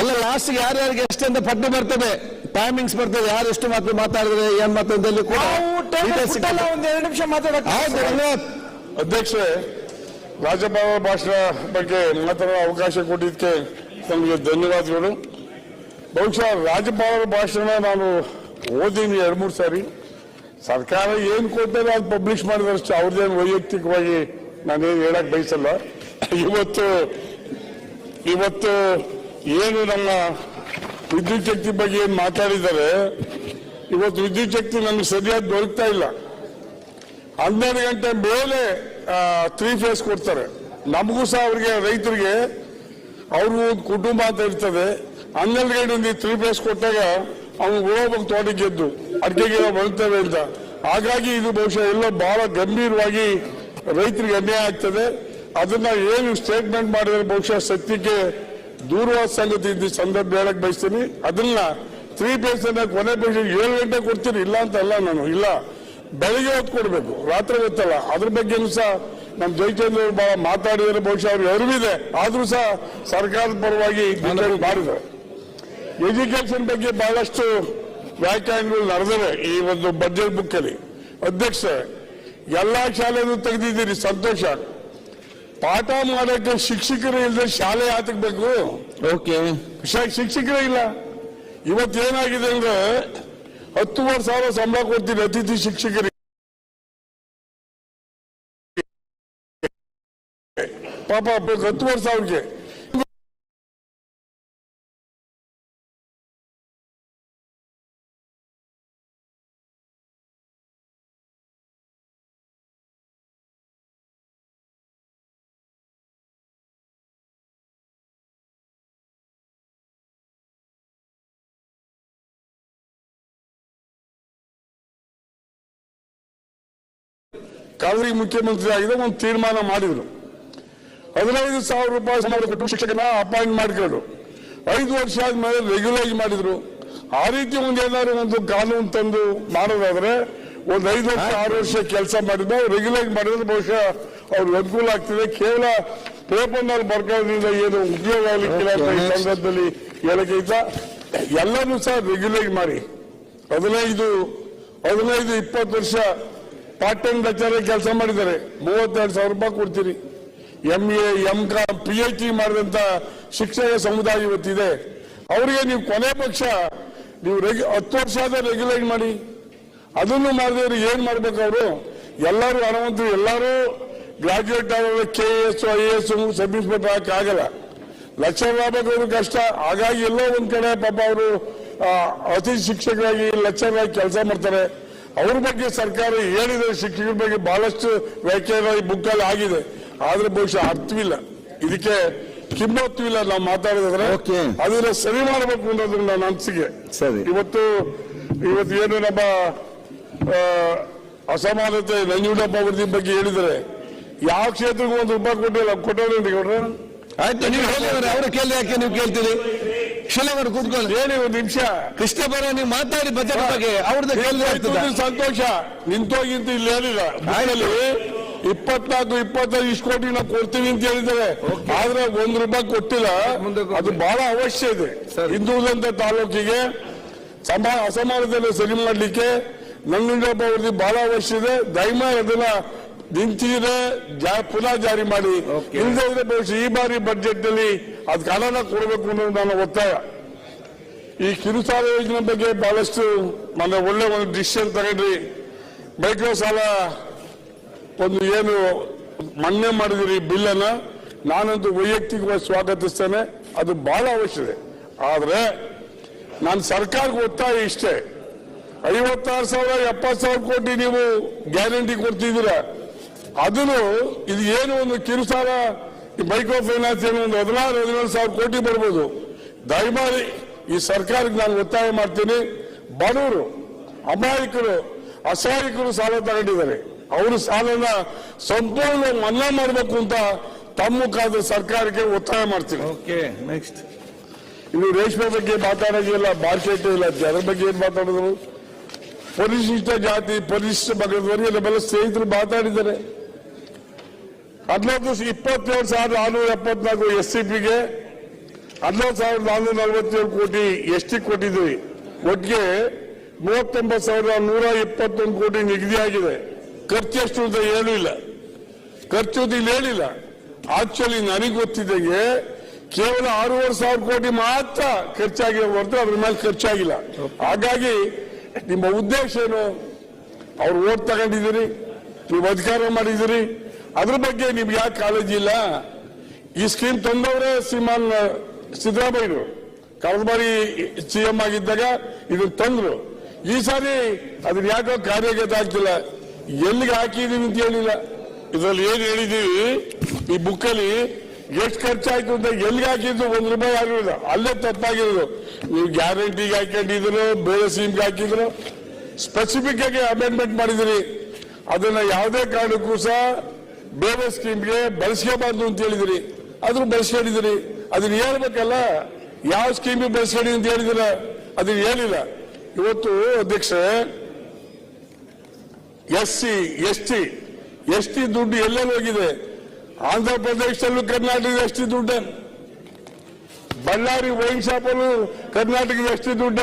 ಎಲ್ಲ ಲಾಸ್ಟ್ ಯಾರ್ಯಾರಿಗೆ ಎಷ್ಟು ಅಂತ ಪಟ್ಟಿ ಬರ್ತದೆ? ಟೈಮಿಂಗ್ಸ್ ಬರ್ತದೆ ಯಾರು ಎಷ್ಟು ಮಾತು ಮಾತಾಡಿದ್ರೆ ಏನ್ ಮಾತಾಡಿದಲ್ಲಿ ಕೂಡ. ಎರಡು ನಿಮಿಷ ಅಧ್ಯಕ್ಷರೇ ರಾಜ್ಯಪಾಲ ಭಾಷಣ ಬಗ್ಗೆ ಮಾತಾಡೋ ಅವಕಾಶ ಕೊಟ್ಟಿದ್ದಕ್ಕೆ ನಮಗೆ ಧನ್ಯವಾದಗಳು. ಬಹುಶಃ ರಾಜ್ಯಪಾಲರ ಭಾಷಣ ನಾನು ಓದೀನಿ ಎರಡು ಮೂರು ಸಾರಿ. ಸರ್ಕಾರ ಏನು ಕೊಡ್ತಾರೆ ಅದು ಪಬ್ಲಿಷ್ ಮಾಡಿದಷ್ಟು ಅವ್ರದ್ದೇನು ವೈಯಕ್ತಿಕವಾಗಿ ನಾನೇನು ಹೇಳಕ್ ಬಯಸಲ್ಲ. ಇವತ್ತು ಇವತ್ತು ಏನು ನಮ್ಮ ವಿದ್ಯುತ್ ಶಕ್ತಿ ಬಗ್ಗೆ ಏನು ಮಾತಾಡಿದ್ದಾರೆ, ಇವತ್ತು ವಿದ್ಯುತ್ ಶಕ್ತಿ ನಮಗೆ ಸರಿಯಾಗಿ ದೊರಕ್ತಾ ಇಲ್ಲ. ಹನ್ನೆರಡು ಗಂಟೆ ಮೇಲೆ ತ್ರೀ ಫೇಸ್ ಕೊಡ್ತಾರೆ. ನಮಗೂ ಸಹ ಅವ್ರಿಗೆ, ರೈತರಿಗೆ ಅವ್ರಿಗೂ ಒಂದು ಕುಟುಂಬ ಅಂತ ಇರ್ತದೆ. ಹನ್ನೆರಡು ಗಂಟೆ ತ್ರೀ ಫೇಸ್ ಕೊಟ್ಟಾಗ ಅವ್ನು ಹೋಗ್ಬೇಕು ತೋಟಕ್ಕೆ ಗೆದ್ದು. ಅಡಿಕೆಗೆ ಗಿಡ ಬರ್ತವೆ ಅಂತ. ಹಾಗಾಗಿ ಇದು ಬಹುಶಃ ಎಲ್ಲ ಬಹಳ ಗಂಭೀರವಾಗಿ ರೈತರಿಗೆ ಅನ್ಯಾಯ ಆಗ್ತದೆ. ಅದನ್ನ ಏನು ಸ್ಟೇಟ್ಮೆಂಟ್ ಮಾಡಿದ್ರೆ ಬಹುಶಃ ಸತ್ಯಕ್ಕೆ ದೂರವಾದ ಸಂಗತಿ ಇದ್ದ ಸಂದರ್ಭ ಹೇಳಕ್ ಬಯಸ್ತೀನಿ. ಅದನ್ನ ತ್ರೀ ಪೇಸ್ ಕೊನೆ ಪಕ್ಷ ಏಳು ಗಂಟೆ ಕೊಡ್ತೀನಿ ಇಲ್ಲ ಅಂತ ಅಲ್ಲ ನಾನು. ಇಲ್ಲ. ಬೆಳಿಗ್ಗೆ ಹೊತ್ತು ಕೊಡಬೇಕು. ರಾತ್ರಿ ಗೊತ್ತಲ್ಲ ಅದ್ರ ಬಗ್ಗೆನೂ ಸಹ ನಮ್ಮ ಜಯಚಂದ್ರ ಬಹಳ ಮಾತಾಡಿದರೆ. ಬಹುಶಃ ಅವ್ರಿಗೆ ಅರಿವಿದೆ. ಆದ್ರೂ ಸಹ ಸರ್ಕಾರದ ಪರವಾಗಿ ಮಾಡಿದ್ರು. ಮಾಡಿದ್ದಾರೆ ಎಜುಕೇಶನ್ ಬಗ್ಗೆ ಬಹಳಷ್ಟು ವ್ಯಾಖ್ಯಾನಗಳು ನಡೆದವೆ ಈ ಒಂದು ಬಜೆಟ್ ಬುಕ್ ಅಲ್ಲಿ. ಅಧ್ಯಕ್ಷ ಎಲ್ಲಾ ಶಾಲೆಯನ್ನು ತೆಗೆದಿದ್ದೀರಿ. ಸಂತೋಷ. ಪಾಠ ಮಾಡಕ್ಕೆ ಶಿಕ್ಷಕರು ಇಲ್ಲದೆ ಶಾಲೆ ಬೇಕು? ಓಕೆ. ಶಿಕ್ಷಕರೇ ಇಲ್ಲ. ಇವತ್ತೇನಾಗಿದೆ ಅಂದ್ರೆ ಹತ್ತುವರೆ ಸಾವಿರ ಸಂಬಳ ಕೊಡ್ತೀನಿ ಅತಿಥಿ ಶಿಕ್ಷಕರಿಗೆ. ಪಾಪ ಹತ್ತುವರೆ ಸಾವಿರಕ್ಕೆ. ಕಾವೇರಿ ಮುಖ್ಯಮಂತ್ರಿ ಆಗಿದೆ ಒಂದು ತೀರ್ಮಾನ ಮಾಡಿದ್ರು. ಹದಿನೈದು ಸಾವಿರ ರೂಪಾಯಿ ಕೊಟ್ಟು ಶಿಕ್ಷಕನ ಅಪಾಯಿಂಟ್ ಮಾಡ್ಕೊಂಡು ಐದು ವರ್ಷ ಆದ್ಮೇಲೆ ರೆಗ್ಯುಲೈಸ್ ಮಾಡಿದ್ರು. ಆ ರೀತಿ ಒಂದು ಏನಾದ್ರು ಒಂದು ಕಾನೂನು ತಂದು ಮಾಡೋದಾದ್ರೆ ಒಂದು ಐದು ವರ್ಷ ಆರು ವರ್ಷ ಕೆಲಸ ಮಾಡಿದ್ರೆ ರೆಗ್ಯುಲೈಸ್ ಮಾಡಿದ್ರೆ ಬಹುಶಃ ಅವ್ರಿಗೆ ಅನುಕೂಲ ಆಗ್ತದೆ. ಕೇವಲ ಪೇಪರ್ನಲ್ಲಿ ಬರ್ಕೊಳ್ಳೋದ್ರಿಂದ ಏನು ಉಪಯೋಗ ಆಗಲಿಕ್ಕಿಲ್ಲ ಅಂತ ಈ ಸಂದರ್ಭದಲ್ಲಿ ಹೇಳಕ್ಕಿಂತ ಎಲ್ಲನೂ ಸಹ ರೆಗ್ಯುಲೈಸ್ ಮಾಡಿ. ಹದಿನೈದು ಹದಿನೈದು ಇಪ್ಪತ್ತು ವರ್ಷ ಪಾರ್ಟ್ ಟೈಮ್ ಲೆಕ್ಚರ್ ಕೆಲಸ ಮಾಡಿದ್ದಾರೆ. ಮೂವತ್ತೆರಡು ಸಾವಿರ ರೂಪಾಯಿ ಕೊಡ್ತೀರಿ. M A M Com P H D ಮಾಡಿದಂತ ಶಿಕ್ಷಕ ಸಮುದಾಯ ಇವತ್ತಿದೆ. ಅವರಿಗೆ ನೀವು ಕೊನೆ ಪಕ್ಷ, ನೀವು ರೆಗ್ಯು- ಹತ್ತು ವರ್ಷ ಆದ ರೆಗ್ಯುಲೇಟ್ ಮಾಡಿ. ಅದನ್ನು ಮಾಡಿದವರು ಏನ್ ಮಾಡ್ಬೇಕು ಅವರು? ಎಲ್ಲರೂ ಹಣವಂತರು, ಎಲ್ಲರೂ ಗ್ರಾಜ್ಯುಯೇಟ್ ಆಗೋದು K S I A S sub inspector ಹಾಕಿ ಆಗಲ್ಲ. ಲಕ್ಷ ಆಗ್ಬೇಕು ಕಷ್ಟ. ಹಾಗಾಗಿ ಎಲ್ಲೋ ಒಂದ್ ಕಡೆ ಪಾಪ ಅವರು ಅತಿ ಶಿಕ್ಷಕರಾಗಿ ಲೆಕ್ಚರಾಗಿ ಕೆಲಸ ಮಾಡ್ತಾರೆ. ಅವ್ರ ಬಗ್ಗೆ ಸರ್ಕಾರ ಹೇಳಿದೆ ಶಿಕ್ಷಕರ ಬಗ್ಗೆ ಬಹಳಷ್ಟು ವ್ಯಾಖ್ಯಾನ ಈ ಬುಕ್ಕಲ್ಲಿ ಆಗಿದೆ. ಆದ್ರೆ ಬಹುಶಃ ಅರ್ಥವಿಲ್ಲ. ಇದಕ್ಕೆ ಕಿಮ್ಮತ್ತುವಿಲ್ಲ ನಾವು ಮಾತಾಡಿದ್ರೆ. ಅದನ್ನ ಸರಿ ಮಾಡಬೇಕು ಅನ್ನೋದು ನನ್ನ ಅನಿಸಿಕೆ. ಸರಿ. ಇವತ್ತು ಇವತ್ತು ಏನು ನಮ್ಮ ಅಸಮಾನತೆ ನಂಜುಂಡಪ್ಪ ವರದಿ ಬಗ್ಗೆ ಹೇಳಿದರೆ ಯಾವ ಕ್ಷೇತ್ರಕ್ಕೂ ಒಂದು ರೂಪಾಯಿ ಕೊಟ್ಟಿಲ್ಲ ಕೊಟ್ಟವ್ರೆ ಅವ್ರ ಆಯ್ತು ನೀವು ಅವರು ಕೇಳಿ ಯಾಕೆ ನೀವು ಕೇಳ್ತೀರಿ? ಶಿಲವರು ಕೂತ್ಕೊಳ್ಳಿ. ಹೇಳಿ ಒಂದು ನಿಮಿಷ. ಕೃಷ್ಣ ಬರ ನೀವು ಮಾತಾಡಿ ಬಜೆಟ್ ಬಗ್ಗೆ ಅವ್ರದ್ದು ಕೇಳಿ ಸಂತೋಷ. ನಿಂತೋಗಿಂತ ಇಲ್ಲಿ ಹೇಳಿಲ್ಲ. ಇಪ್ಪತ್ನಾಲ್ಕು ಇಪ್ಪತ್ತೈದು ಇಷ್ಟು ಕೋಟಿ ನಾವು ಕೊಡ್ತೀವಿ ಅಂತ ಹೇಳಿದ್ದಾರೆ. ಆದ್ರೆ ಒಂದ್ ರೂಪಾಯಿ ಕೊಟ್ಟಿಲ್ಲ. ಅದು ಬಹಳ ಅವಶ್ಯ ಇದೆ. ಹಿಂದುಳಿದಂತ ತಾಲೂಕಿಗೆ ಸಮ ಅಸಮಾನದಲ್ಲಿ ಸರಿ ಮಾಡಲಿಕ್ಕೆ ನಂಜುಂಡಪ್ಪ ಅವ್ರದ್ದು ಬಹಳ ಅವಶ್ಯ ಇದೆ. ದಯಮಾಡಿ ಅದನ್ನ ನಿಂತಿದ್ರೆ ಪುನಃ ಜಾರಿ ಮಾಡಿ. ಇಲ್ಲದೆ ಇದ್ರೆ ಬಹುಶಃ ಈ ಬಾರಿ ಬಜೆಟ್ನಲ್ಲಿ ಹಣನ ಕೊಡಬೇಕು ಅನ್ನೋದು ನನ್ನ ಒತ್ತಾಯ. ಈ ಕಿರುಸಾಲ ಯೋಜನೆ ಬಗ್ಗೆ ಬಹಳಷ್ಟು ಮೊನ್ನೆ ಒಳ್ಳೆ ಒಂದು ಡಿಸಿಷನ್ ತಗೊಂಡ್ರಿ. ಮೈಕ್ರೋ ಸಾಲ ಒಂದು ಏನು ಮನ್ನೆ ಮಾಡಿದಿರಿ ಬಿಲ್ ಅನ್ನ ನಾನಂತೂ ವೈಯಕ್ತಿಕವಾಗಿ ಸ್ವಾಗತಿಸ್ತೇನೆ. ಅದು ಬಹಳ ಅವಶ್ಯಕ ಆದರೆ ನಾನು ಸರ್ಕಾರಕ್ಕೆ ಒತ್ತಾಯ ಇಷ್ಟೇ. ಐವತ್ತಾರು ಸಾವಿರ, ಎಪ್ಪತ್ತು ಸಾವಿರ ಕೋಟಿ ನೀವು ಗ್ಯಾರಂಟಿ ಕೊಡ್ತಿದ್ದೀರ. ಅದನ್ನು ಇದು ಏನು ಒಂದು ಕಿರುಸಾಲ ಮೈಕ್ರೋ ಫೈನಾನ್ಸ್ ಏನು ಒಂದು ಹದಿನಾರು ಹದಿನೇಳು ಸಾವಿರ ಕೋಟಿ ಬರ್ಬೋದು. ದಯಮಾಡಿ ಈ ಸರ್ಕಾರಕ್ಕೆ ನಾನು ಒತ್ತಾಯ ಮಾಡ್ತೀನಿ. ಬಡವರು ಅಮಾಯಕರು ಅಸಹಾಯಕರು ಸಾಲ ತಗೊಂಡಿದ್ದಾರೆ. ಅವರು ಸಾಲನ ಸಂಪೂರ್ಣ ಮನ್ನಾ ಮಾಡಬೇಕು ಅಂತ ತಮ್ಮ ಕಾದ ಸರ್ಕಾರಕ್ಕೆ ಒತ್ತಾಯ ಮಾಡ್ತೀನಿ. ಓಕೆ ನೆಕ್ಸ್ಟ್ ಇನ್ನು ರೇಷ್ಮೆ ಬಗ್ಗೆ ಮಾತಾಡೋದಿಲ್ಲ ಮಾರ್ಕೆಟ್ ಇಲ್ಲ ಜನರ ಬಗ್ಗೆ ಏನ್ ಮಾತಾಡಿದ್ರು ಪರಿಶಿಷ್ಟ ಜಾತಿ ಪರಿಶಿಷ್ಟ ಬಗ್ಗೆ ನಮ್ಮೆಲ್ಲ ಸ್ನೇಹಿತರು ಮಾತಾಡಿದ್ದಾರೆ. ಹದಿನೈದು ಇಪ್ಪತ್ತೇಳು ಸಾವಿರದ ಆರ್ನೂರ ಎಪ್ಪತ್ನಾಲ್ಕು ಎಸ್ ಸಿ ಪಿಗೆ ಹದಿನೈದು ಸಾವಿರದ ನಾನ್ನೂರ ನಲವತ್ತೇಳು ಕೋಟಿ ಎಸ್ ಟಿ ಕೊಟ್ಟಿದ್ವಿ ಒಟ್ಟಿಗೆ ಮೂವತ್ತೊಂಬತ್ತು ಸಾವಿರದ ನೂರ ಇಪ್ಪತ್ತೊಂದು ಕೋಟಿ ನಿಗದಿಯಾಗಿದೆ ಖರ್ಚು ಎಷ್ಟು ಅಂತ ಇಲ್ಲ. ಖರ್ಚು ಇಲ್ಲಿ. ಹೇಳಿಲ್ಲ ಆಕ್ಚುಲಿ ನನಗೆ ಗೊತ್ತಿದ್ದಂಗೆ ಕೇವಲ ಆರೂವರೆ ಸಾವಿರ ಕೋಟಿ ಮಾತ್ರ ಖರ್ಚಾಗಿರೋ ಹೊರತು ಅದ್ರ ಮೇಲೆ ಖರ್ಚಾಗಿಲ್ಲ. ಹಾಗಾಗಿ ನಿಮ್ಮ ಉದ್ದೇಶ ಏನು? ಅವ್ರು ಓಟ್ ತಗೊಂಡಿದ್ದೀರಿ, ನೀವು ಅಧಿಕಾರ ಮಾಡಿದ್ದೀರಿ ಅದ್ರ ಬಗ್ಗೆ ನಿಮ್ಗೆ ಯಾಕೆ ಕಾಳಜಿ ಇಲ್ಲ? ಈ ಸ್ಕೀಮ್ ತಂದವರೇ ಶ್ರೀಮಾನ್ ಸಿದ್ದರಾಮಯ್ಯರು. ಕಳೆದ ಬಾರಿ ಸಿಎಂ ಆಗಿದ್ದಾಗ ಇದನ್ನ ತಂದ್ರು. ಈ ಸಾರಿ ಅದನ್ನ ಯಾಕೋ ಕಾರ್ಯಗತ ಆಗ್ತಿಲ್ಲ ಎಲ್ಲಿಗೆ ಹಾಕಿದೀನಿ ಅಂತ ಹೇಳಿಲ್ಲ. ಇದ್ರಲ್ಲಿ ಏನ್ ಹೇಳಿದೀವಿ, ಈ ಬುಕ್ಕಲ್ಲಿ ಎಷ್ಟು ಖರ್ಚಾಯ್ತು ಅಂತ ಎಲ್ಲಿಗೆ ಹಾಕಿದ್ದು ಒಂದ್ ರೂಪಾಯಿ ಆಗಿರೋದು. ಅಲ್ಲೇ ತಪ್ಪಾಗಿರೋದು. ನೀವು ಗ್ಯಾರಂಟಿಗೆ ಹಾಕೊಂಡಿದ್ರು ಬೇರೆ ಸ್ಕೀಮ್ಗೆ ಹಾಕಿದ್ರು? ಸ್ಪೆಸಿಫಿಕ್ ಆಗಿ ಅಮೆಂಡ್ಮೆಂಟ್ ಮಾಡಿದಿರಿ ಅದನ್ನ ಯಾವುದೇ ಕಾರಣಕ್ಕೂ ಸಹ ಬೇರೆ ಸ್ಕೀಮ್ಗೆ ಬಳಸ್ಕೋಬಾರ್ದು ಅಂತ ಹೇಳಿದಿರಿ. ಅದ್ರ ಬಳಸ್ಕೊಂಡಿದಿರಿ. ಅದನ್ನ ಹೇಳ್ಬೇಕಲ್ಲ, ಯಾವ ಸ್ಕೀಮಿಗೆ ಬಳಸ್ಕೊಂಡಿ ಅಂತ ಹೇಳಿದಿರ? ಅದನ್ನ ಹೇಳಿಲ್ಲ. ಇವತ್ತು ಅಧ್ಯಕ್ಷ, S C, S T S T ದುಡ್ಡು ಎಲ್ಲೆಲ್ಲಿ ಹೋಗಿದೆ? ಆಂಧ್ರ ಪ್ರದೇಶದಲ್ಲೂ ಕರ್ನಾಟಕದ ಎಸ್ ಟಿ ದುಡ್ಡ. ಬಳ್ಳಾರಿ ವೈನ್ ಶಾಪಲ್ಲೂ ಕರ್ನಾಟಕದ ಎಸ್ ಟಿ ದುಡ್ಡ.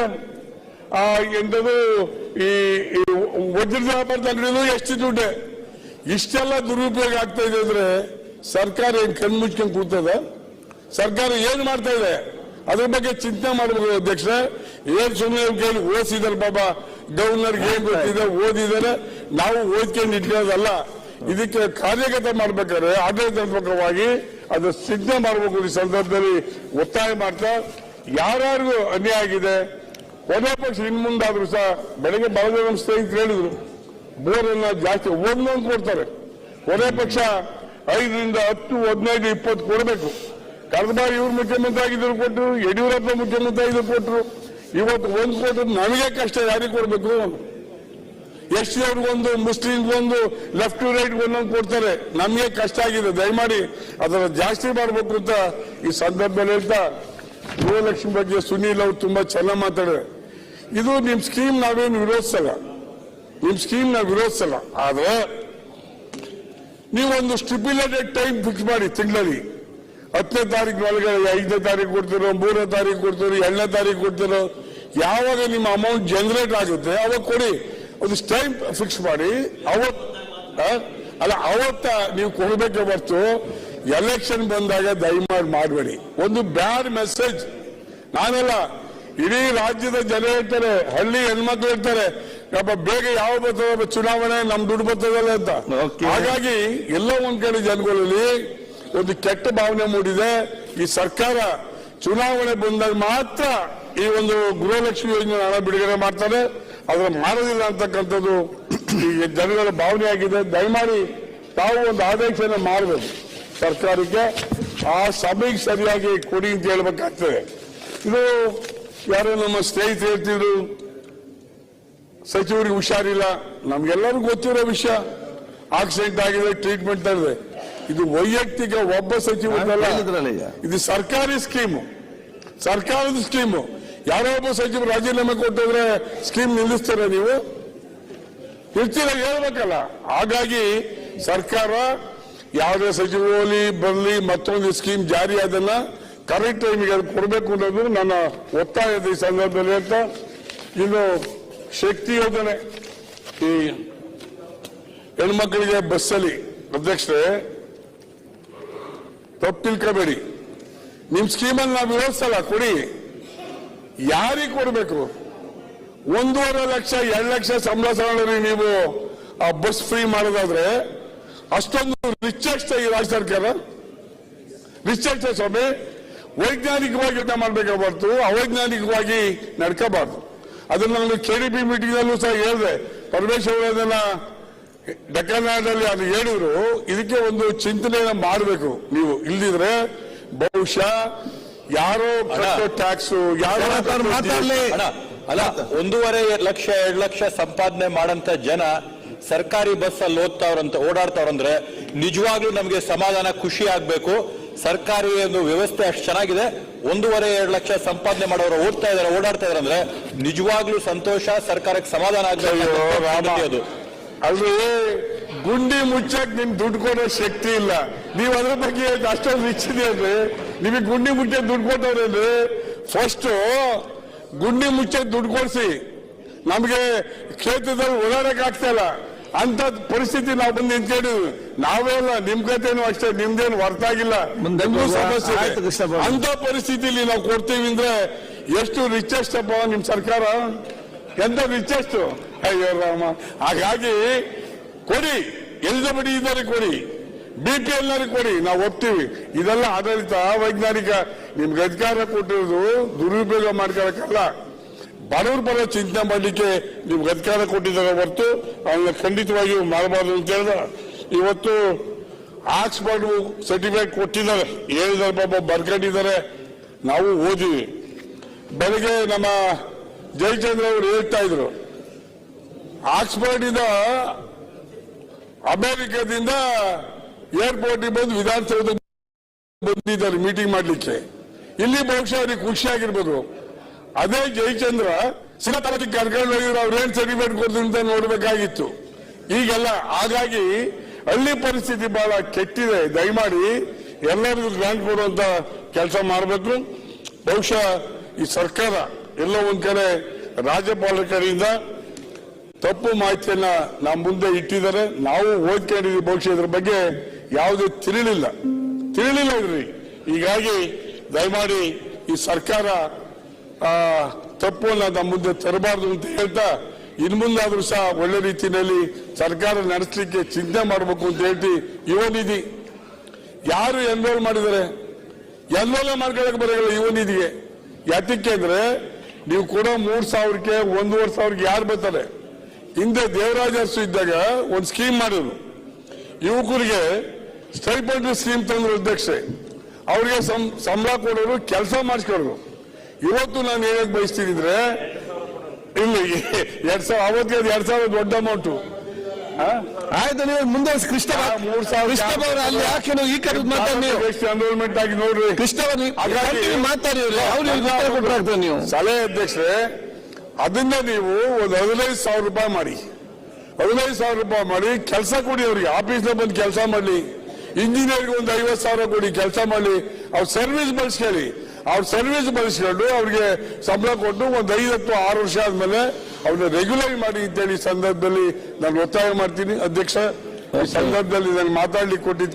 ಎಂತದು ಈ ವಜ್ರ ವ್ಯಾಪಾರದ ಅಂಗಡಿಲೂ ಎಷ್ಟು ದುಡ್ಡೆ. ಇಷ್ಟೆಲ್ಲ ದುರುಪಯೋಗ ಆಗ್ತಾ ಇದೆ ಅಂದ್ರೆ ಸರ್ಕಾರ ಏನ್ ಕಣ್ಮುಚ್ಕೊಂಡು ಕೂತದ? ಸರ್ಕಾರ ಏನ್ ಮಾಡ್ತಾ ಇದೆ? ಅದ್ರ ಬಗ್ಗೆ ಚಿಂತನೆ ಮಾಡಬೇಕು ಅಧ್ಯಕ್ಷ ಏನ್ ಸುಮ್ಮನೆ ಕೇಳಿ ಓದಿಸಿದಾರೆ ಬಾಬಾ ಗವರ್ನರ್ಗೆ ಏನ್ ಗೊತ್ತಿದೆ ಓದಿದ್ದಾರೆ ನಾವು ಓದ್ಕೊಂಡು ಇಟ್ಕೊಳ್ಳೋದಲ್ಲ. ಇದಕ್ಕೆ ಕಾರ್ಯಗತ ಮಾಡ್ಬೇಕಾದ್ರೆ ಆಡಳಿತಾತ್ಮಕವಾಗಿ ಅದು ಸಿದ್ಧ ಮಾಡಬೇಕು ಈ ಸಂದರ್ಭದಲ್ಲಿ ಒತ್ತಾಯ ಮಾಡ್ತಾ. ಯಾರ್ಯಾರಿಗೂ ಅನ್ಯಾಯ ಆಗಿದೆ? ಕೊನೆ ಪಕ್ಷ ಇನ್ ಮುಂದಾದ್ರೂ ಸಹ ಬೆಳಗ್ಗೆ ಬಹಳ ನಮ್ಮ ಸ್ನೇಹಿತರು ಹೇಳಿದ್ರು. ಬೋರನ್ನ ಜಾಸ್ತಿ, ಒಂದೊಂದು ಕೊಡ್ತಾರೆ. ಕೊನೆ ಪಕ್ಷ ಐದರಿಂದ ಹತ್ತು, ಹದಿನೈದು, ಇಪ್ಪತ್ತು ಕೊಡಬೇಕು. ಕಳೆದ ಬಾರಿ ಇವ್ರು ಮುಖ್ಯಮಂತ್ರಿ ಆಗಿದ್ರು ಕೊಟ್ಟರು ಯಡಿಯೂರಪ್ಪ ಮುಖ್ಯಮಂತ್ರಿ ಆಗಿದ್ರು ಕೊಟ್ಟರು ಇವತ್ತು ಒಂದು ಕೊಟ್ಟರು ನಮಗೆ ಕಷ್ಟ, ಯಾರಿಗೆ ಕೊಡಬೇಕು? ಎಷ್ಟು ಅವ್ರಿಗೊಂದು ಮುಸ್ಲಿಮ್ಗೊಂದು ಲೆಫ್ಟ್ ಟು ರೈಟ್ ಒಂದೊಂದು ಕೊಡ್ತಾರೆ. ನಮಗೆ ಕಷ್ಟ ಆಗಿದೆ. ದಯಮಾಡಿ ಅದರ ಜಾಸ್ತಿ ಮಾಡಬೇಕು ಅಂತ ಈ ಸಂದರ್ಭದಲ್ಲಿ ಹೇಳ್ತಾ, ಗೃಹಲಕ್ಷ್ಮಿ ಬಗ್ಗೆ ಸುನೀಲ್ ಅವರು ತುಂಬಾ ಚೆನ್ನಾಗಿ ಮಾತಾಡಿದ್ರೆ ಇದು ನಿಮ್ಮ ಸ್ಕೀಮ್ ನಾವೇನು ವಿರೋಧಿಸಲ್ಲ. ನಿಮ್ ಸ್ಕೀಮ್ ನಾವು ವಿರೋಧಿಸಲ್ಲ. ಆದ್ರೆ ನೀವೊಂದು ಸ್ಟಿಪ್ಯುಲೇಟೆಡ್ ಟೈಮ್ ಫಿಕ್ಸ್ ಮಾಡಿ ತಿಂಗಳಲ್ಲಿ. ಹತ್ತನೇ ತಾರೀಕು ಒಳಗಡೆ ಐದನೇ ತಾರೀಕು ಕೊಡ್ತಿರೋ, ಮೂರನೇ ತಾರೀಕು ಕೊಡ್ತಿರೋ ಎರಡನೇ ತಾರೀಕು ಕೊಡ್ತಿರೋ, ಯಾವಾಗ ನಿಮ್ಮ ಅಮೌಂಟ್ ಜನರೇಟ್ ಆಗುತ್ತೆ ಅವಾಗ ಕೊಡಿ. ಒಂದು ಟೈಮ್ ಫಿಕ್ಸ್ ಮಾಡಿ. ಅವತ್? ಅಲ್ಲ, ಅವತ್ತ ನೀವು ಕೊಡಬೇಕೆ ಹೊರತು ಎಲೆಕ್ಷನ್ ಬಂದಾಗ ದಯಮಾಡಿ ಮಾಡಬೇಡಿ. ಒಂದು ಬ್ಯಾಡ್ ಮೆಸೇಜ್ ನಾನಲ್ಲ, ಇಡೀ ರಾಜ್ಯದ ಜನ ಇರ್ತಾರೆ ಹಳ್ಳಿ ಹೆಣ್ಮಕ್ಳು ಇರ್ತಾರೆ ಯಪ್ಪ ಬೇಗ ಯಾವ ಬರ್ತದ ಚುನಾವಣೆ ನಮ್ ದುಡ್ಡು ಬರ್ತದಲ್ಲ ಅಂತ ಹಾಗಾಗಿ ಎಲ್ಲ ಒಂದ್ ಕಡೆ ಜನಗಳಲ್ಲಿ ಒಂದು ಕೆಟ್ಟ ಭಾವನೆ ಮೂಡಿದೆ. ಈ ಸರ್ಕಾರ ಚುನಾವಣೆ ಬಂದಾಗ ಮಾತ್ರ ಈ ಒಂದು ಗೃಹಲಕ್ಷ್ಮಿ ಯೋಜನೆ ಹಣ ಬಿಡುಗಡೆ ಮಾಡ್ತಾರೆ ಅದನ್ನ ಮಾಡೋದಿಲ್ಲ ಅಂತಕ್ಕಂಥದ್ದು ಈ ಜನಗಳ ಭಾವನೆ ಆಗಿದೆ. ದಯಮಾಡಿ ತಾವು ಒಂದು ಆದೇಶನ ಮಾಡಬೇಕು ಸರ್ಕಾರಕ್ಕೆ. ಆ ಸಭೆಗೆ ಸರಿಯಾಗಿ ಕೊಡಿ ಅಂತ ಹೇಳ್ಬೇಕಾಗ್ತದೆ. ಇದು ಯಾರೋ ನಮ್ಮ ಸ್ನೇಹಿತರು ಹೇಳ್ತಿದ್ರು ಸಚಿವರಿಗೆ ಹುಷಾರಿಲ್ಲ ನಮ್ಗೆಲ್ಲರಿಗೂ ಗೊತ್ತಿರೋ ವಿಷಯ. ಆಕ್ಸಿಡೆಂಟ್ ಆಗಿದೆ ಟ್ರೀಟ್ಮೆಂಟ್ ಇದೆ ಇದು ವೈಯಕ್ತಿಕ ಒಬ್ಬ ಸಚಿವರಲ್ಲ. ಹೇಳಿದ್ರಲ್ಲಯ್ಯ. ಇದು ಸರ್ಕಾರಿ ಸ್ಕೀಮು. ಸರ್ಕಾರದ ಸ್ಕೀಮು. ಯಾರೋ ಒಬ್ಬ ಸಚಿವರು ರಾಜೀನಾಮೆ ಕೊಟ್ಟಿದ್ರೆ ಸ್ಕೀಮ್ ನಿಲ್ಲಿಸ್ತೀರ ನೀವು? ಇರ್ತೀರ ಹೇಳ್ಬೇಕಲ್ಲ. ಹಾಗಾಗಿ ಸರ್ಕಾರ ಯಾವುದೇ ಸಚಿವರಲ್ಲಿ ಬರಲಿ ಮತ್ತೊಂದು ಸ್ಕೀಮ್ ಜಾರಿ ಅದನ್ನ ಕರೆಕ್ಟ್ ಟೈಮಿಗೆ ಅದು ಕೊಡಬೇಕು ಅನ್ನೋದು ನನ್ನ ಒತ್ತಾಯದ ಈ ಸಂದರ್ಭದಲ್ಲಿ ಅಂತ. ಇನ್ನು ಶಕ್ತಿ ಯೋಜನೆ. ಈ ಹೆಣ್ಮಕ್ಳಿಗೆ ಬಸ್ಸಲ್ಲಿ, ಅಧ್ಯಕ್ಷರೇ, ತಪ್ಪು ತಿಳ್ಕೋಬೇಡಿ. ನಿಮ್ ಸ್ಕೀಮಲ್ಲಿ ನಾವು ವಿರೋಧಿಸಲ್ಲ, ಕೊಡಿ. ಯಾರಿಗೆ ಕೊಡಬೇಕು? ಒಂದೂವರೆ ಲಕ್ಷ, ಎರಡು ಲಕ್ಷ ಸಂಬಳ ತಗೊಂಡ್ರಿ ನೀವು ಆ ಬಸ್ ಫ್ರೀ ಮಾಡೋದಾದ್ರೆ, ಅಷ್ಟೊಂದು ರಿಚೆಸ್ಟ್ ಈ ರಾಜ್ಯ ಸರ್ಕಾರ. ರಿಚೆಸ್ಟ್ ಸ್ವಾಮಿ. ವೈಜ್ಞಾನಿಕವಾಗಿ ಊಟ ಮಾಡಬೇಕೆ ಹೊರತು ಅವೈಜ್ಞಾನಿಕವಾಗಿ ನಡ್ಕೋಬಾರ್ದು. ಅದನ್ನ ನಾನು ಕೆ ಡಿ ಪಿ ಮೀಟಿಂಗಲ್ಲೂ ಸಹ ಹೇಳಿದೆ. ಪರಮೇಶ್ವರ್ ಅದನ್ನ ಡೆಕ್ಕನಾಡಲ್ಲಿ ಅದು ಹೇಳಿದ್ರು ಇದಕ್ಕೆ ಒಂದು ಚಿಂತನೆಯನ್ನು ಮಾಡಬೇಕು ನೀವು. ಇಲ್ದಿದ್ರೆ ಬಹುಶಃ ಯಾರೋ ಕಟ್ಟೋ ಟ್ಯಾಕ್ಸ್ ಯಾರೋ. ಅಲ್ಲ ಒಂದೂವರೆ ಲಕ್ಷ ಎರಡು ಲಕ್ಷ ಸಂಪಾದನೆ ಮಾಡಂತ ಜನ ಸರ್ಕಾರಿ ಬಸ್ ಅಲ್ಲಿ ಓದ್ತಾವ್ರಂತ ಓಡಾಡ್ತಾವ್ರಂದ್ರೆ ನಿಜವಾಗ್ಲೂ ನಮಗೆ ಸಮಾಧಾನ ಖುಷಿ ಆಗ್ಬೇಕು. ಸರ್ಕಾರಿ ಒಂದು ವ್ಯವಸ್ಥೆ ಅಷ್ಟು ಚೆನ್ನಾಗಿದೆ. ಒಂದೂವರೆ ಎರಡು ಲಕ್ಷ ಸಂಪಾದನೆ ಮಾಡೋರು ಓಡ್ತಾ ಇದಾರೆ ಓಡಾಡ್ತಾ ಇದಾರೆ ಅಂದ್ರೆ ನಿಜವಾಗ್ಲೂ ಸಂತೋಷ ಸರ್ಕಾರಕ್ಕೆ ಸಮಾಧಾನ ಅದು. ಅಲ್ರಿ ಗುಂಡಿ ಮುಚ್ಚಕ್ ನಿಮ್ ದುಡ್ಡು ಕೊಡೋ ಶಕ್ತಿ ಇಲ್ಲ. ನೀವು ಅದ್ರ ಬಗ್ಗೆ ಅಷ್ಟೊಂದು ರಿಚ್ ಇದೆ ಅಂದ್ರೆ ನಿಮಗೆ ಗುಂಡಿ ಮುಚ್ಚೆ ದುಡ್ಡು ಕೊಟ್ಟವ್ರಲ್ಲಿ ಫಸ್ಟ್ ಗುಂಡಿ ಮುಚ್ಚೆ ದುಡ್ಡು ಕೊಡಿಸಿ. ನಮಗೆ ಕ್ಷೇತ್ರದಲ್ಲಿ ಓಡಾಡಕ್ ಆಗ್ತಾ ಇಲ್ಲ. ಅಂತ ಪರಿಸ್ಥಿತಿ ನಾವು ಬಂದು ನಿಂತೇಳಿ ನಾವೇ ಅಲ್ಲ ನಿಮ್ ಕಥೆನೂ ಅಷ್ಟೇ ನಿಮ್ದೇನು ಹೋಗುವ. ಸಮಸ್ಯೆ. ಅಂತ ಪರಿಸ್ಥಿತಿಲಿ ನಾವು ಕೊಡ್ತೀವಿ ಅಂದ್ರೆ ಎಷ್ಟು ರಿಚೆಸ್ಟ್ ಅಪ್ಪ ನಿಮ್ ಸರ್ಕಾರ? ಎಂತ ರಿಚೆಸ್ಟ್ ಅಯ್ಯೋ ರಾಮ. ಹಾಗಾಗಿ ಕೊಡಿ ಎಲಿಜಿಬಿಲಿಟಿ ಇದ್ದಾರೆ ಕೊಡಿ ಬಿ ಪಿ ಕೊಡಿ ನಾವು ಒಪ್ತೀವಿ. ಇದೆಲ್ಲ ಆಡಳಿತ ವೈಜ್ಞಾನಿಕ. ನಿಮ್ಗೆ ಅಧಿಕಾರ ಕೊಟ್ಟಿರೋದು ದುರುಪಯೋಗ ಮಾಡ್ಕೊಳಕ್ಕಲ್ಲ. ಬಡವ್ರ ಪರ ಚಿಂತನೆ ಮಾಡಲಿಕ್ಕೆ ನಿಮ್ಗೆ ಅಧಿಕಾರ ಕೊಟ್ಟಿದ್ದಾರೆ ಹೊರತು ಅವನ್ನ ಖಂಡಿತವಾಗಿಯೂ ಮಾಡಬಾರ್ದು ಅಂತ ಹೇಳಿದ. ಇವತ್ತು ಆಕ್ಸ್ಫರ್ಡ್ ಸರ್ಟಿಫಿಕೇಟ್ ಕೊಟ್ಟಿದ್ದಾರೆ. ಹೇಳಿದ್ದಾರೆ ಪಾಪ, ಬರ್ಕೊಂಡಿದ್ದಾರೆ. ನಾವು ಓದಿವಿ. ಬೆಳಗ್ಗೆ ನಮ್ಮ ಜಯಚಂದ್ರ ಅವರು ಹೇಳ್ತಾ ಇದ್ರು ಆಕ್ಸ್ಫರ್ಡ್ ಇಂದ ಅಮೆರಿಕದಿಂದ ಏರ್ಪೋರ್ಟ್ ಬಂದು ವಿಧಾನಸೌಧ ಬಂದಿದ್ದಾರೆ ಮೀಟಿಂಗ್ ಮಾಡಲಿಕ್ಕೆ. ಇಲ್ಲಿ ಬಹುಶಃ ಅವ್ರಿಗೆ ಖುಷಿಯಾಗಿರ್ಬೋದು ಅದೇ ಜಯಚಂದ್ರ ಸಿಗತಾವತಿ ಕರ್ಕೊಂಡು ಹೋಗಿದ್ರು ಅವ್ರೇನ್ ಸರ್ಟಿಫಿಕೇಟ್ ಕೊಡ್ತೀನಿ ಅಂತ ನೋಡ್ಬೇಕಾಗಿತ್ತು. ಈಗೆಲ್ಲ ಹಾಗಾಗಿ ಹಳ್ಳಿ ಪರಿಸ್ಥಿತಿ ಬಹಳ ಕೆಟ್ಟಿದೆ. ದಯಮಾಡಿ ಎಲ್ಲರಿಗೂ ಗ್ರಾಂಟ್ ಕೊಡುವಂತ ಕೆಲಸ ಮಾಡಬೇಕು. ಬಹುಶಃ ಈ ಸರ್ಕಾರ ಎಲ್ಲೋ ಒಂದ್ ಕಡೆ ರಾಜ್ಯಪಾಲಕರಿಂದ ತಪ್ಪು ಮಾಹಿತಿಯನ್ನ ನಮ್ಮ ಮುಂದೆ ಇಟ್ಟಿದ್ದಾರೆ. ನಾವು ಓದ್ಕೊಂಡಿದ್ವಿ ಬಹುಶಃ ಇದ್ರ ಬಗ್ಗೆ, ಯಾವುದು ತಿಳಿಲಿಲ್ಲ. ತಿಳಿಲಿಲ್ಲ ಇದ್ರಿ ಹೀಗಾಗಿ ದಯಮಾಡಿ ಈ ಸರ್ಕಾರ ಆ, ತಪ್ಪನ್ನು ನಮ್ಮ ಮುಂದೆ ತರಬಾರ್ದು ಅಂತ ಹೇಳ್ತಾ ಇನ್ನು ಮುಂದಾದ್ರೂ ಸಹ ಒಳ್ಳೆ ರೀತಿಯಲ್ಲಿ ಸರ್ಕಾರ ನಡೆಸಲಿಕ್ಕೆ ಚಿಂತೆ ಮಾಡಬೇಕು ಅಂತ ಹೇಳಿ ಯುವ ನಿಧಿ. ಯಾರು ಎನ್ರೋಲ್ ಮಾಡಿದ್ದಾರೆ? ಎನ್ರೋಲ್ ಮಾಡ್ಕೊಳ್ಳೋಕೆ ಬರೋಲ್ಲ ಯುವ ನಿಧಿಗೆ. ಯಾತಕ್ಕೆ ಅಂದ್ರೆ ನೀವು ಕೊಡೋ ಮೂರ್ ಸಾವಿರಕ್ಕೆ ಒಂದೂವರೆ ಸಾವಿರಕ್ಕೆ ಯಾರು ಬರ್ತಾರೆ? ಹಿಂದೆ ದೇವರಾಜ ಅರಸು ಇದ್ದಾಗ ಒಂದು ಸ್ಕೀಮ್ ಮಾಡಿದ್ರು. ಯುವಕರಿಗೆ ಸ್ಟೈಪಂಡ್ ಸ್ಕೀಮ್ ತಂದ್ರು ಅಧ್ಯಕ್ಷೆ. ಅವ್ರಿಗೆ ಸಂಬಳ ಕೊಡೋರು ಕೆಲಸ ಮಾಡಿಸ್ಕೊಡೋರು. ಇವತ್ತು ನಾನು ಹೇಳಕ್ ಬಯಸ್ತೀನಿ ಅಂದ್ರೆ ಇಲ್ಲಿ ಎರಡ್ ಸಾವಿರ ಅವತ್ತಿಗೆ ಅದು ಎರಡ್ ಸಾವಿರ ದೊಡ್ಡ ಅಮೌಂಟು ಆಯ್ತು ನೀವು ಮುಂದೆ ಕೃಷ್ಣ ಮೂರ್ ಸಾವಿರ ಕೃಷ್ಣ ಅವ್ರೆ, ಅಲ್ಲಿ ಯಾಕೆ ನೀವು ಈ ಕಡೆ ಮಾತಾಡಿ ಆಗಿ ನೋಡ್ರಿ. ಕೃಷ್ಣ ಮಾತಾಡಿ ಅವ್ರೆ. ನೀವು. ಸಲಹೆ ಅಧ್ಯಕ್ಷರೇ ಅದನ್ನ ನೀವು ಒಂದು ಹದಿನೈದು ಸಾವಿರ ರೂಪಾಯಿ ಮಾಡಿ. ಹದಿನೈದು ಸಾವಿರ ರೂಪಾಯಿ ಮಾಡಿ ಕೆಲಸ ಕೊಡಿ ಅವ್ರಿಗೆ. ಆಫೀಸ್ನ ಬಂದು ಕೆಲಸ ಮಾಡಲಿ. ಇಂಜಿನಿಯರ್ಗೆ ಒಂದು ಐವತ್ತು ಸಾವಿರ ಕೊಡಿ ಕೆಲಸ ಮಾಡಲಿ. ಅವ್ರ ಸರ್ವಿಸ್ ಬಳಸ್ಕೊಳ್ಳಿ ಅವ್ರ ಸರ್ವಿಸ್ ಬಳಸ್ಕೊಂಡು ಅವ್ರಿಗೆ ಸಂಬಳ ಕೊಟ್ಟು ಒಂದು ಐದು ಹತ್ತು ಆರು ವರ್ಷ ಆದ್ಮೇಲೆ ಅವ್ರನ್ನ ರೆಗ್ಯುಲರ್ ಮಾಡಿ ಅಂತೇಳಿ ಈ ಸಂದರ್ಭದಲ್ಲಿ ನಾನು ಒತ್ತಾಯ ಮಾಡ್ತೀನಿ. ಅಧ್ಯಕ್ಷ ಈ ಸಂದರ್ಭದಲ್ಲಿ ನಾನು ಮಾತಾಡ್ಲಿಕ್ಕೆ ಕೊಟ್ಟಿದ್ದು